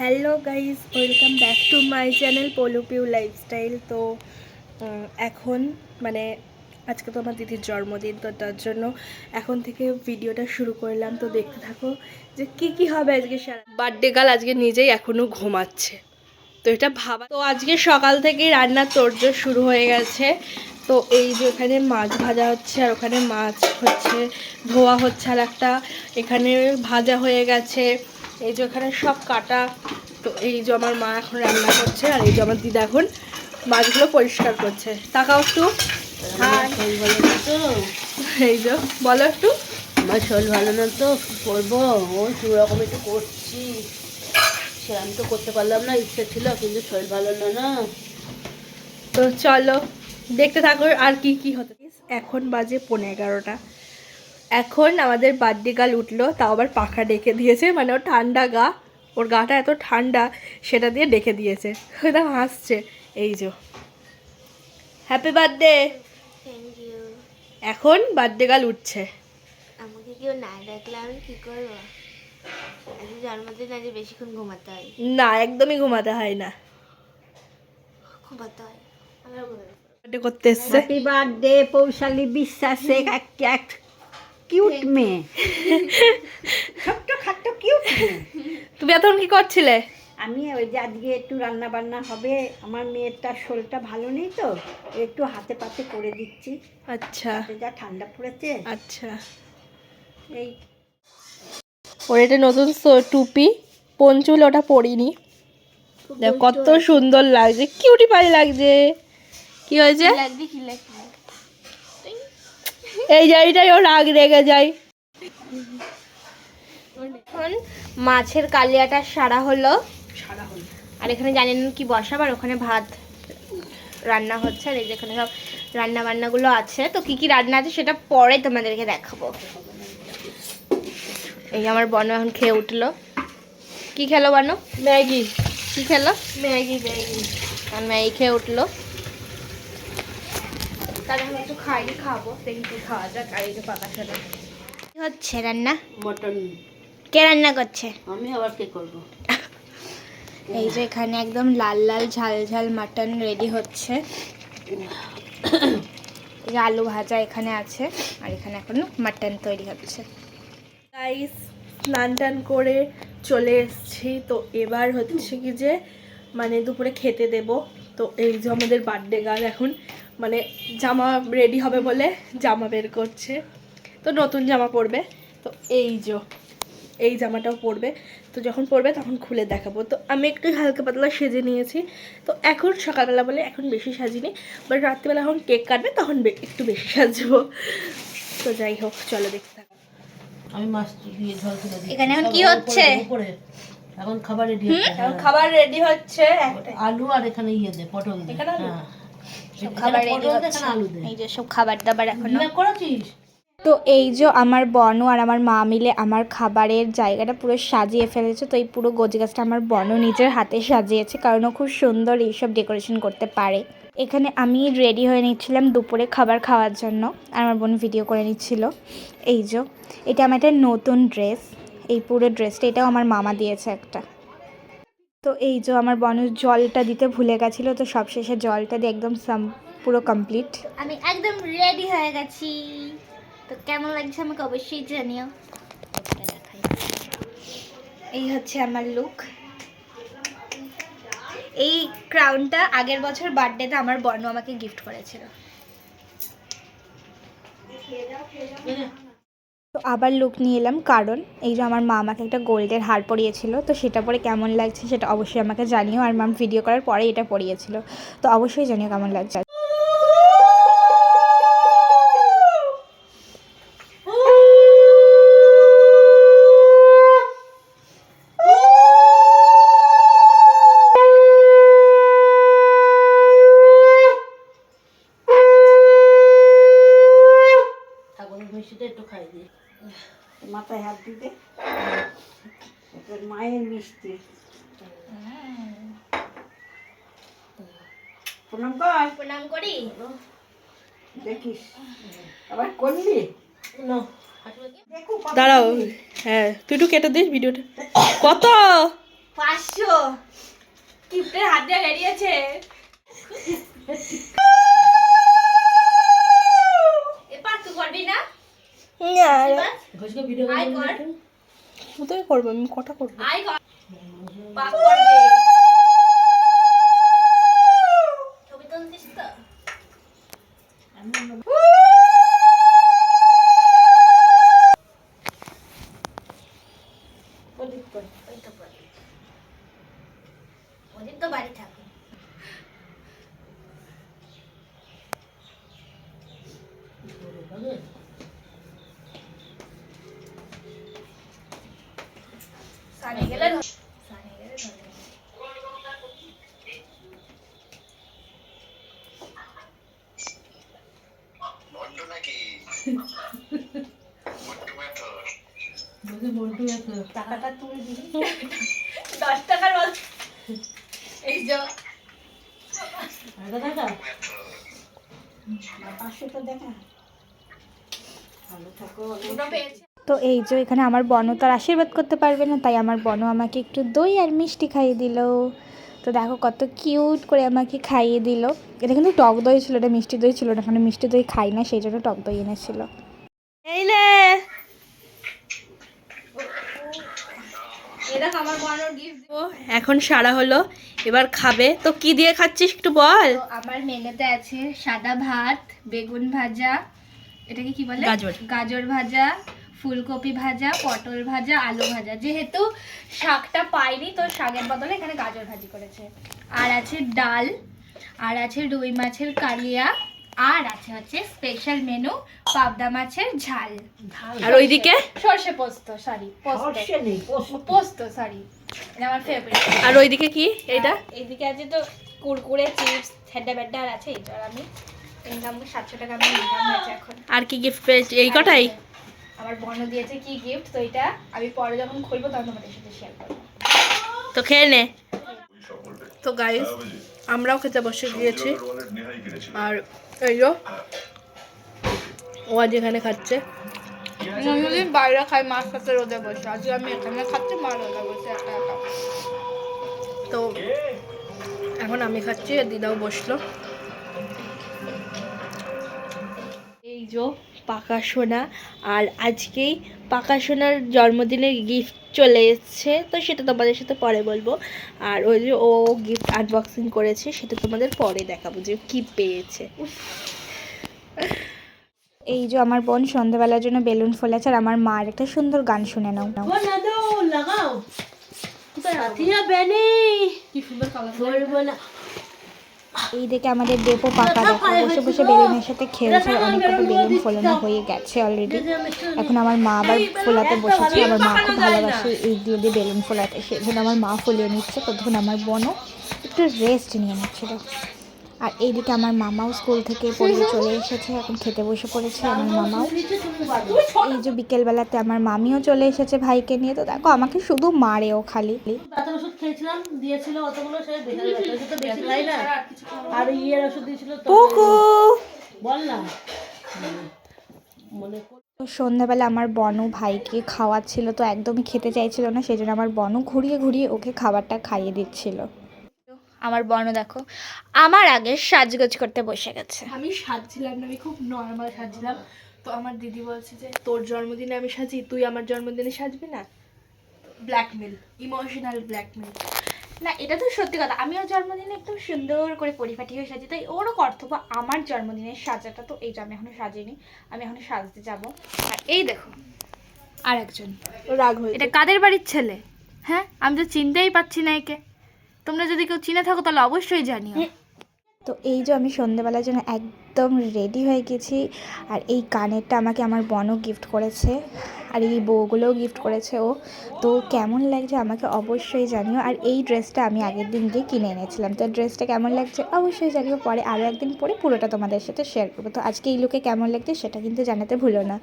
Hello guys welcome back to my channel পোলোপিউ lifestyle. তো এখন মানে আজকে তো আমার দিদির জন্মদিন, তো তার জন্য এখন থেকে ভিডিওটা শুরু করলাম। তো দেখতে থাকো যে কি কি হবে আজকে সারা বার্থডে গাল আজকে নিজেই এখনও ঘুমাচ্ছে। তো এটা ভাবা তো আজকে সকাল থেকেই রান্নার তোড়জোড় শুরু হয়ে গেছে। তো এই যে ওখানে মাছ ভাজা হচ্ছে, আর ওখানে মাছ হচ্ছে, ধোয়া হচ্ছে আর একটা। এখানে ভাজা হয়ে গেছে। এই যে ওখানে সব কাটা তো এই যে আমার মা এখন রান্না করছে আর এই যে আমার দিদা এখন মাছগুলো পরিষ্কার করছে। তাকাও একটু। আমার শরীর ভালো না তো? এই যে বলো একটু। আমার শরীর ভালো না তো? কি করব? ওই দু রকম একটু করছি। সে আমি তো করতে পারলাম না ইচ্ছে ছিল কিন্তু শরীর ভালো না না। তো চলো দেখতে থাকো আর কি কি হতে এখন বাজে পনেরো এগারোটা। এখন আমাদের বার্থডে গাল উঠল তাও আবার পাখা ডেকে দিয়েছে মানে ওর ঠান্ডা গা ওর গাটা এত ঠান্ডা সেটা দিয়ে ডেকে দিয়েছে। ওটা হাসছে। এই যে। হ্যাপি বার্থডে এখন বার্থডে গাল উঠছে। আমাকে কেউ না ডাকলে আমি কি করব? আজ জন্মদিন আজ বেশিক্ষণ ঘুমাতে হয়। না একদমই ঘুমাতে হয় না। ঘুমাতে হয়। আমার করতে এসছে। হ্যাপি বার্থডে পৌশালী বিশ্বাসে এক এক কিউট মেয়ে ছোট্ট খাট্ট কিউট তুমি এতক্ষণ কি করছিলে? আমি ওই যে আজকে একটু রান্না বান্না হবে। আমার মেয়েটার শরীরটা ভালো নেই তো একটু হাতে পাতে করে দিচ্ছি। আচ্ছা। যা ঠান্ডা পড়েছে। আচ্ছা। এই ওর এটা নতুন টুপি। পঞ্চুল ওটা পরিনি। দেখ কত সুন্দর লাগছে। কিউটি পারি লাগছে। কি হয়েছে? লাগবে কি লাগবে এই জায়গাটাই ও রাগ রেগে যায়। এখন মাছের কালিয়াটা সারা হলো। আর এখানে জানেন কি বসাবো? আর ওখানে ভাত রান্না হচ্ছে। আর এই যেখানে সব রান্না বান্নাগুলো আছে। তো কি কি রান্না আছে সেটা পরে তোমাদেরকে দেখাবো। এই আমার বনো এখন খেয়ে উঠল। কি খেলো বনো? ম্যাগি। কি খেলো? Maggi Maggi. আর ম্যাগি খেয়ে উঠল। তাহলে আমি একটু খাব দেখি খাওয়া যাক আর এই যে পাতা খেলো। হচ্ছে রান্না? মটন। কে রান্না করছে? আমি আবার কি করব? এই যে এখানে একদম লাল লাল ঝাল ঝাল মাটন রেডি হচ্ছে। এই আলু ভাজা এখানে আছে আর এখানে এখন মাটন তৈরি হচ্ছে। গাইস স্নান টান করে চলে এসেছি। তো এবার হচ্ছে কি যে মানে দুপুরে খেতে দেব। তো এই যে আমাদের বার্থডে গার্ল এখন মানে জামা রেডি হবে বলে জামা বের করছে। তো নতুন জামা পরবে। তো এই যে এই জামাটাও পরবে। তো যখন পরবে তখন খুলে দেখাবো। তো আমি একটু হালকা পাতলা সেজে নিয়েছি। তো এখন সকালবেলা বলে এখন বেশি সাজিনি বাট রাত্রিবেলা যখন কেক কাটবে তখন একটু বেশি সাজবো। তো যাই হোক চলো দেখতে থাকো। আমি মাছ দিয়ে ঝোল তুলে দিই এখানে এখন কি হচ্ছে? এখন খাবার রেডি হচ্ছে এখন হ্যাঁ। খাবার রেডি হচ্ছে। আলু আর এখানে ইয়ে দে পটল দে। এখানে আলু? সব খাবার রেডি হচ্ছে। এখানে আলু দে এই যে সব খাবার দাবার এখনও। করেছিস? তো এই যে আমার বনু আর আমার মা মিলে আমার খাবারের জায়গাটা পুরো সাজিয়ে ফেলেছে। তো এই পুরো গজি গোজগাছটা আমার বনু নিজের হাতে সাজিয়েছে কারণ ও খুব সুন্দর এইসব ডেকোরেশন করতে পারে। এখানে আমি রেডি হয়ে নিচ্ছিলাম দুপুরে খাবার খাওয়ার জন্য। আর আমার বোন ভিডিও করে নিচ্ছিল। এই যে এটা আমার একটা নতুন ড্রেস। এই পুরো ড্রেসটা এটাও আমার মামা দিয়েছে একটা। তো এই যে আমার বনু জলটা দিতে ভুলে গেছিল তো সবশেষে জলটা দিয়ে একদম সাম পুরো কমপ্লিট আমি একদম রেডি হয়ে গেছি। তো কেমন লাগছে আমাকে অবশ্যই জানিও। এই হচ্ছে আমার লুক এই ক্রাউনটা আগের বছর বার্থডেতে আমার বর্ণ আমাকে গিফট করেছিল। তো আবার লুক নিয়ে এলাম। কারণ এই যে আমার মা আমাকে একটা গোল্ডের হার পরিয়েছিল, তো সেটা পরে কেমন লাগছে সেটা অবশ্যই আমাকে জানিও। আর মাম ভিডিও করার পরে এটা পরিয়েছিল। তো অবশ্যই জানিও কেমন লাগছে। মাথায় হাত দিতে। তোর মায়ের মিষ্টি। প্রণাম কর। প্রণাম করি। দেখিস। আবার করলি? না দাঁড়াও হ্যাঁ তুই একটু কেটে দিস ভিডিওটা। কত? পাঁচশো। কিপ্টের হাত দিয়ে বেরিয়েছে। এবার তুই করবি না? ঘষকে ভিডিও কর। কোথায় করব আমি কটা করব? আই কর। পাক করবে ছবি তুলছিস তো? ওই টাকাটা তুলে দিবি দশ টাকার বল এই যে দেখা মেথর পাঁচশোটা দেখা। ভালো থাকো পেয়েছে? তো এই যে এখানে আমার বন তো আর আশীর্বাদ করতে পারবে না তাই আমার বন আমাকে একটু দই আর মিষ্টি খাইয়ে দিল। তো দেখো কত কিউট করে আমাকে খাইয়ে দিল। এটা কিন্তু টক দই ছিল এটা মিষ্টি দই ছিল না কারণ মিষ্টি দই খাই না সেই জন্য টক দই এনেছিল। এই এটা আমার বানানোর গিফট এখন সারা হলো এবার খাবে। তো কি দিয়ে খাচ্ছিস একটু বল? তো আমার মেনুতে আছে সাদা ভাত বেগুন ভাজা এটাকে কি বলে? গাজর। গাজর ভাজা ফুলকপি ভাজা পটল ভাজা আলু ভাজা। যেহেতু শাকটা পাইনি তো শাকের বদলে এখানে গাজর ভাজি করেছে। আর আছে ডাল আর আছে রুই মাছের কালিয়া আর আছে হচ্ছে স্পেশাল মেনু পাবদা মাছের ঝাল। আর ওইদিকে? সর্ষে পোস্ত সরি পোস্ত। সর্ষে নেই পোস্ত। পোস্ত সরি এটা আমার ফেভারিট আর ওইদিকে কি? এটা এইদিকে আছে তো কুরকুরে চিপস ঠেডা বেডা আর আছে আর আমি। ইনকাম সাতশো টাকা আমার ইনকাম হয়েছে এখন। আর কি গিফট পেয়েছি? এই কটাই? আমার বর্ণ দিয়েছে কি গিফট তো এটা আমি পরে যখন খুলবো তখন তোমাদের সাথে শেয়ার করব। তো খেয়ে নে। তো গাইস আমরাও খেতে বসে গিয়েছি। আর এই যো ও আজ এখানে খাচ্ছে। নর্মালি বাইরে খাই মাছ সাথে রোদে বসে। আজকে আমি এখানে খাচ্ছি মা রোদে বসে একা একা। তো এখন আমি খাচ্ছি আর দিদাও বসল। এই যো পাকা সোনা। আর আজকেই পাকা সোনার জন্মদিনের গিফট চলে এসছে তো সেটা তোমাদের সাথে পরে বলব। আর ওই যে ও গিফট আনবক্সিং করেছে সেটা তোমাদের পরে দেখাবো যে কি পেয়েছে। এই যে আমার বোন সন্ধ্যাবেলার জন্য বেলুন ফোলেছে আর আমার মার একটা সুন্দর গান শুনে নাও। লাগাও। কি সুন্দর কালার বলব না এই দেখে আমাদের ডেপো পাকা দেখো বসে বসে বেলুনের সাথে খেলছে অনেকগুলো অনেক কত বেলুন ফোলানো হয়ে গেছে অলরেডি এখন আমার মা আবার ফোলাতে বসেছে আমার মা খুব ভালোবাসে এই দিয়ে দিয়ে বেলুন ফোলাতে সেজন্য আমার মা ফুলিয়ে নিচ্ছে ততক্ষণ আমার বোনও একটু রেস্ট নিয়ে নিচ্ছিল আর এইদিকে আমার মামাও স্কুল থেকে পড়ে চলে এসেছে এখন খেতে বসে পড়েছে আমার মামাও। এই যে বিকেলবেলাতে আমার মামিও চলে এসেছে ভাইকে নিয়ে তো দেখো আমাকে শুধু মারে ও খালি। ব্যথার ওষুধ খেয়েছিলাম দিয়েছিল অতগুলো সে দেখা ব্যথা ওষুধ তো বেশি আর ইয়ের ওষুধ দিয়েছিল বল না। মনে তো সন্ধ্যাবেলা আমার বনু ভাইকে খাওয়াচ্ছিল তো একদমই খেতে চাইছিল না সেই জন্য আমার বনু ঘুরিয়ে ঘুরিয়ে ওকে খাবারটা খাইয়ে দিচ্ছিল। আমার বর্ণ দেখো। আমার আগে সাজগোজ করতে বসে গেছে। আমি সাজছিলাম না আমি খুব নর্মাল সাজছিলাম। তো আমার দিদি বলছে যে তোর জন্মদিনে আমি সাজি তুই আমার জন্মদিনে সাজবি না? ব্ল্যাকমেল ইমোশনাল ব্ল্যাকমেল না এটা তো সত্যি কথা। আমিও জন্মদিনে একটু সুন্দর করে পরিপাটি হয়ে সাজি তাই ওরও কর্তব্য আমার জন্মদিনের সাজাটা। তো এই যে আমি এখনও সাজিনি আমি এখনও সাজতে যাব। আর এই দেখো আর একজন রাগ এটা কাদের বাড়ির ছেলে? হ্যাঁ আমি তো চিনতেই পাচ্ছি না একে। তোমরা যদি কেউ চিনে থাকো, তাহলে অবশ্যই জানিও। তো এই যে আমি সন্ধেবেলার জন্য একদম রেডি হয়ে গেছি, আর এই কানেরটা আমাকে আমার বনও গিফট করেছে। আর এই বউগুলোও গিফট করেছে ও। তো কেমন লাগছে আমাকে অবশ্যই জানিও। আর এই ড্রেসটা আমি আগের দিন গিয়ে কিনে এনেছিলাম। তো ড্রেসটা কেমন লাগছে অবশ্যই জানিও। পরে আরও একদিন পরে পুরোটা তোমাদের সাথে শেয়ার করব। তো আজকে এই লুকে কেমন লাগছে সেটা কিন্তু জানাতে ভুলো না।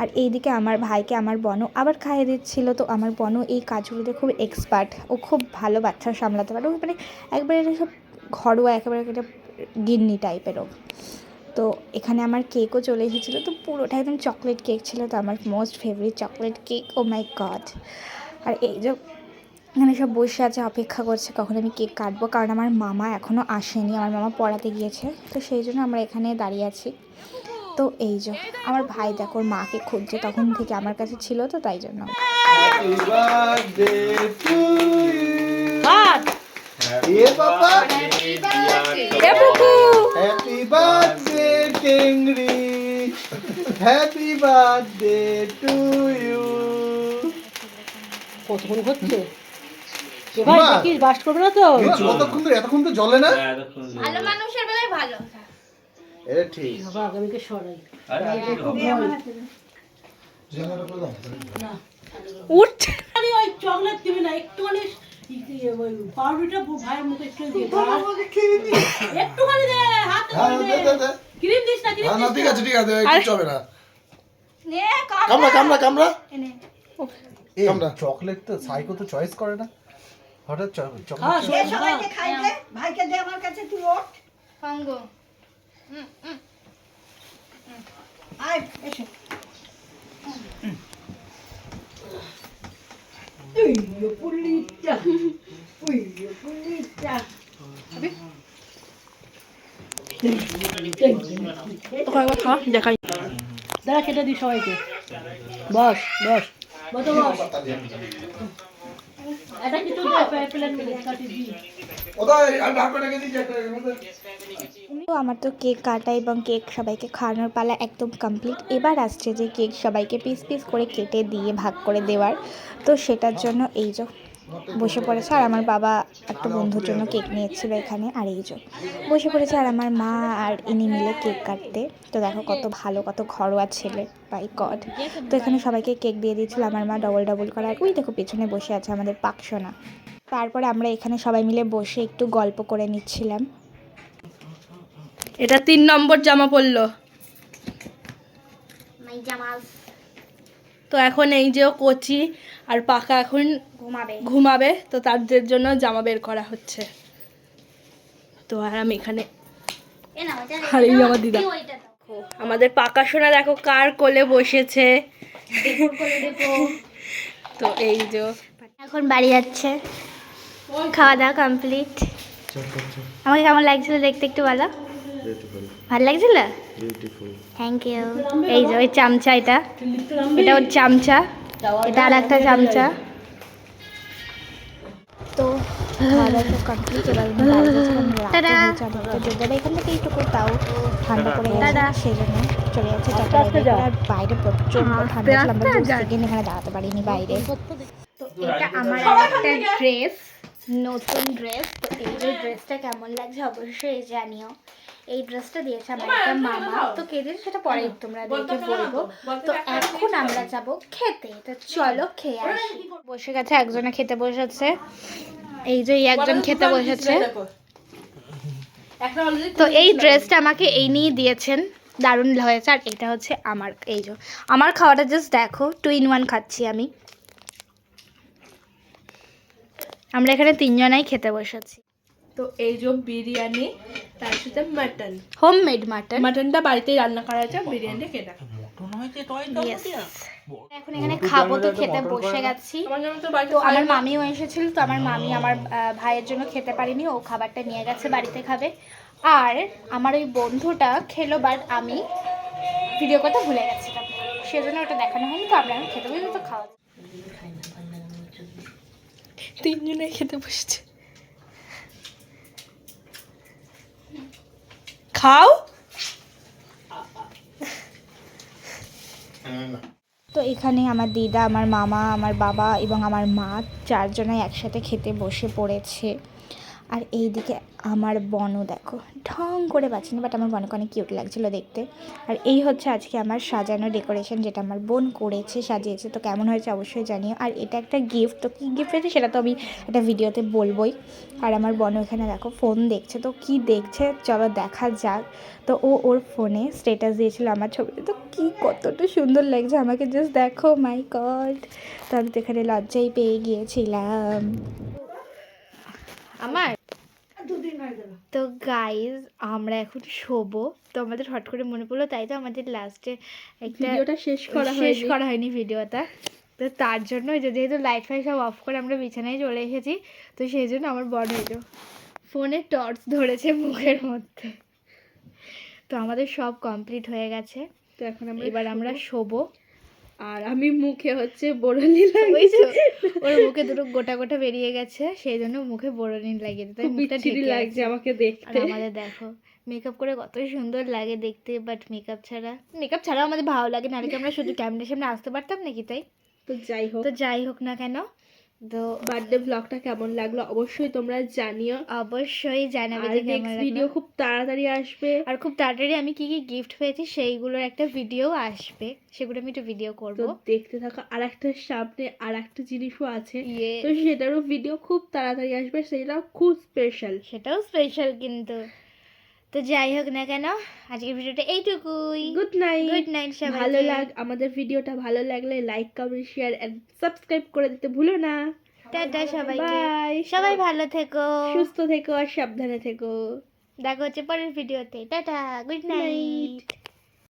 আর এইদিকে আমার ভাইকে আমার বনও আবার খাইয়ে দিচ্ছিল। তো আমার বনও এই কাজগুলোতে খুব এক্সপার্ট ও খুব ভালো বাচ্চা সামলাতে পারে। ও মানে একবারে সব ঘরোয়া, একেবারে একটা গিন্নি টাইপেরও তো এখানে আমার কেকও চলে এসেছিল। তো পুরোটা একদম চকলেট কেক ছিল। তো আমার most favourite chocolate cake O my god আর এই যে এখানে সব বসে আছে অপেক্ষা করছে কখন আমি কেক কাটবো? কারণ আমার মামা এখনও আসেনি। আমার মামা পড়াতে গিয়েছে। তো সেই জন্য আমরা এখানে দাঁড়িয়ে আছি। তো এই যে আমার ভাই দেখো ওর মাকে খুঁজছে। তখন থেকে আমার কাছে ছিল তো তাই জন্য। Happy birthday. Buku happy birthday to you কতক্ষণ হচ্ছে? এবার। দেখিস বাস্ট করবে না তো? কতক্ষণ তো এতক্ষণ তো জলে না? ভালো মানুষের বেলায় ভালো। এটা ঠিক। বাবা আগামীকে সরাই। ওই চকলেট দিবি না একটুখানি ইয়ে, ওই পাউরুটিটা ভাইয়ের মুখে একটু দিয়ে একটুখানি দে হাতে হ্যাঁ, করে দে, দে দে, দে। ক্রিম দিস না ক্রিম না, না, ঠিক আছে ঠিক আছে কিচ্ছু হবে না। কামড়া। কামড়া কামড়া কামড়া। চকলেট তো সাইকো তো চয়েস করে না। হঠাৎ চকলেট সবাইকে খাই দে ভাইকে দে আমার কাছে তুই ওঠ। আয় এসো। উইয়ো পুলিটা উইয়ো পুলিটা খা দেখাই দাঁড়া কেটে দিই সবাইকে বস বস। তো আমার তো কেক কাটা এবং কেক সবাইকে খাওয়ানোর পালা একদম কমপ্লিট এবার আসছে যে কেক সবাইকে পিস পিস করে কেটে দিয়ে ভাগ করে দেওয়ার তো সেটার জন্য এই যে বসে পড়েছে আর আমার বাবা একটা বন্ধুর জন্য কেক নিয়েছিল এখানে আর এই যে বসে পড়েছে আর আমার মা আর ইনি মিলে কেক কাটতে। তো দেখো কত ভালো কত ঘরোয়া ছেলে বাই গড তো এখানে সবাইকে কেক দিয়ে দিয়েছিল আমার মা ডবল ডবল করে। আর ওই দেখো পেছনে বসে আছে আমাদের পাকসোনা তারপরে আমরা এখানে সবাই মিলে বসে একটু গল্প করে নিচ্ছিলাম। এটা তিন নম্বর জামা পড়ল তো এখন এই যে ও কচি আর পাকা এখন ঘুমাবে। ঘুমাবে তো তাদের জন্য জামা বের করা হচ্ছে। তো আর আমি এখানে আর এই আমার দিদা। আমাদের পাকা সোনা দেখো কার কোলে বসেছে। তো এই যে এখন বাড়ি যাচ্ছে। খাওয়া দাওয়া কমপ্লিট। আমাকে কেমন লাগছিল দেখতে একটু বলো। ভালো লাগছিল? থ্যাংক ইউ এই যে ওই চামচা এটা। এটা ওর চামচা। এটা আর একটা চামচা তো এখান থেকে একটু তাও ঠান্ডা পড়ে গেছে সেই জন্য চলে যাচ্ছে। আর বাইরে প্রচণ্ড ঠান্ডা দাঁড়াতে পারিনি বাইরে। তো এটা আমার একটা ড্রেস নতুন ড্রেস তো এই যে ড্রেসটা কেমন লাগছে অবশ্যই জানিও। এই ড্রেসটা দিয়েছে আমার একটা মামা। তো কে দিয়েছে সেটা পরে তোমরা দেখে বলব। তো এখন আমরা যাব খেতে। তো চলো খেয়ে আসি। বসে গেছে একজনে খেতে বসেছে। এই যে এই একজন খেতে বসেছে। তো এই ড্রেসটা আমাকে এই নিয়ে দিয়েছেন। দারুণ হয়েছে। আর এটা হচ্ছে আমার এই যে আমার খাওয়াটা জাস্ট দেখো টু ইন ওয়ান খাচ্ছি আমি। আমরা এখানে তিনজনাই খেতে বসেছি। তো এই যে বিরিয়ানি তার সাথে মাটন হোম মেড মাটন মাটনটা বাড়িতেই রান্না করা হয়েছে বিরিয়ানি খেতে এখন এখানে খাব তো খেতে বসে গেছি। তো আমার মামিও এসেছিল তো আমার মামি আমার ভাইয়ের জন্য খেতে পারিনি ও খাবারটা নিয়ে গেছে বাড়িতে খাবে। আর আমার ওই বন্ধুটা খেলো বাট আমি ভিডিও করতে ভুলে গেছিলাম। সেজন্য ওটা দেখানো হয়নি তো আমরা খেতে বসে তো খাওয়া। তিনজনে খেতে বসেছে। খাও। তো এখানে আমার দিদা, আমার মামা, আমার বাবা এবং আমার মা চারজনাই একসাথে খেতে বসে পড়েছে। আর এই দিকে আমার বনও দেখো, ঢং করে বাঁচিনি বাট আমার বনকে অনেক কিউট লাগছিল দেখতে। আর এই হচ্ছে আজকে আমার সাজানো ডেকোরেশন যেটা আমার বোন করেছে, সাজিয়েছে, তো কেমন হয়েছে অবশ্যই জানিও। আর এটা একটা গিফট তো কী গিফট হয়েছে সেটা তো আমি একটা ভিডিওতে বলবোই। আর আমার বন এখানে দেখো ফোন দেখছে, তো কি দেখছে, চলো দেখা যাক। তো ও ওর ফোনে স্টেটাস দিয়েছিল আমার ছবিতে তো কি কতটা সুন্দর লাগছে, আমাকে জাস্ট দেখো মাই গড তো আমি তো এখানে লজ্জাই পেয়ে গিয়েছিলাম। আমার? তো গাইজ আমরা এখন শোবো। তো আমাদের হট করে মনে পড়ল তাই তো আমাদের লাস্টে একটা শেষ করা শেষ করা হয়নি ভিডিওটা। তো তার জন্য যেহেতু লাইট ফাইট সব অফ করে আমরা বিছানায় চলে এসেছি তো সেই জন্য আমার বড় হইল ফোনে টর্চ ধরেছে মুখের মধ্যে। তো আমাদের সব কমপ্লিট হয়ে গেছে। তো এখন আমরা এবার আমরা শোবো। আর আমি মুখে হচ্ছে বড়লি লাগিয়েছি। ওর মুখে দুটো গোটা গোটা বেরিয়ে গেছে সেই জন্য মুখে বড়নিন লাগিয়ে দিতে বিচ্ছিরি লাগছে আমাকে দেখতে। আমাদের দেখো মেকআপ করে কত সুন্দর লাগে দেখতে বাট মেকআপ ছাড়া মেকআপ ছাড়াও আমাদের ভালো লাগে নাহলে কি আমরা শুধু ক্যামেরার সামনে আসতে পারতাম নাকি তাই? তো যাই হোক। তো যাই হোক না কেন তো বার্থডে ব্লগটা কেমন লাগল অবশ্যই তোমরা জানিও। অবশ্যই জানাবে যে নেক্সট ভিডিও খুব তাড়াতাড়ি আসবে। আর খুব তাড়াতাড়ি আমি কি কি গিফট পেয়েছি সেইগুলোর একটা ভিডিও আসবে। সেগুলো আমি একটু ভিডিও করব। তো দেখতে থাকো আর একটা সামনে আর একটা জিনিসও আছে। ইয়ে তো সেটারও ভিডিও খুব তাড়াতাড়ি আসবে সেটাও খুব স্পেশাল সেটাও স্পেশাল কিন্তু। তো যাই হোক না কেন আজকের ভিডিওটা এইটুকুই। গুড নাইট গুড নাইট সবাই ভালো লাগ আমাদের ভিডিওটা ভালো লাগলে like comment share and subscribe করে দিতে ভুলো না। টাটা সবাইকে। বাই সবাই ভালো থেকো। সুস্থ থেকো আর সাবধানে থেকো। দেখা হচ্ছে পরের ভিডিওতে। Tata good night